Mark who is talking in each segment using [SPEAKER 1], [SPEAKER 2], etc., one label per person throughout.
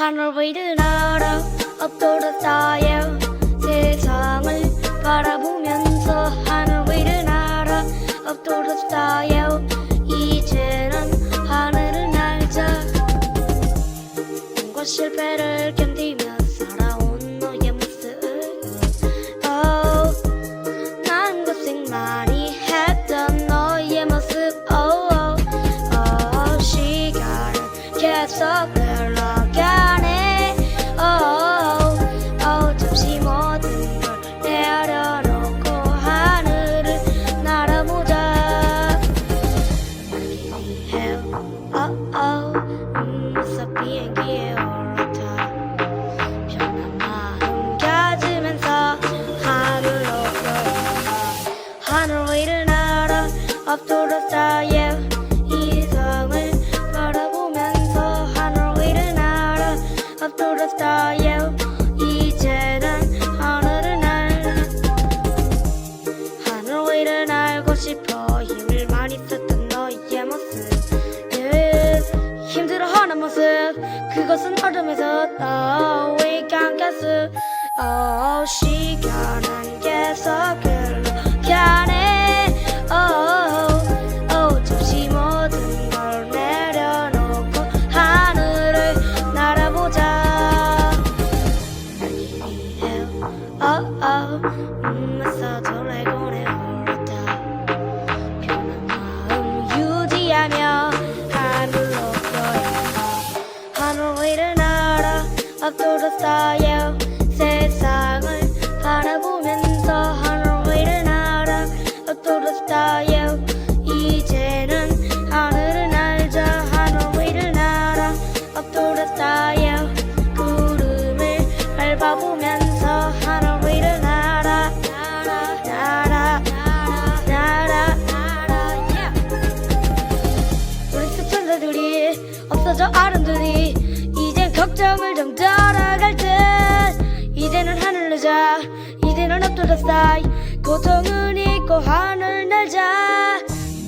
[SPEAKER 1] 하늘 위를 날아 sky 세상을 바라보면서 하늘 위를 날아 sky 이제는 하늘을 날자. 꿈과 실패를 견디며 살아온 너의 모습 oh, 난 고생 많이 했던 너의 모습. oh, oh, 시간은 계속 비행기에 올라타 편한 마음 가지면서 하늘로 올라가 하늘 위를 날아 sky 이 그것은 어둠에서 너의 깜가스. oh, 시간은 계속 흘러가네. oh, 잠시 모든 걸 내려놓고 하늘을 날아보자. 위해 oh, oh, 꿈에서 드래곤에 올 sky 세상을 바라보면서 하늘 위를 날아 sky 이제는 하늘을 날자 하늘 위를 날아 sky 구름을 밟아보면서 아름 이제는 up to the sky 고통은 잊고 하늘 날자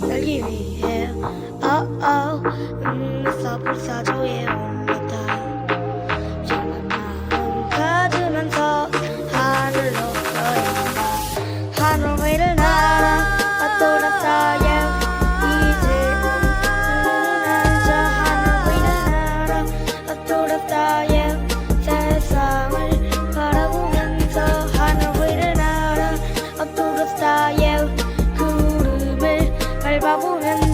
[SPEAKER 1] 날기 위해 oh oh 음에서 불 사조에 올 날아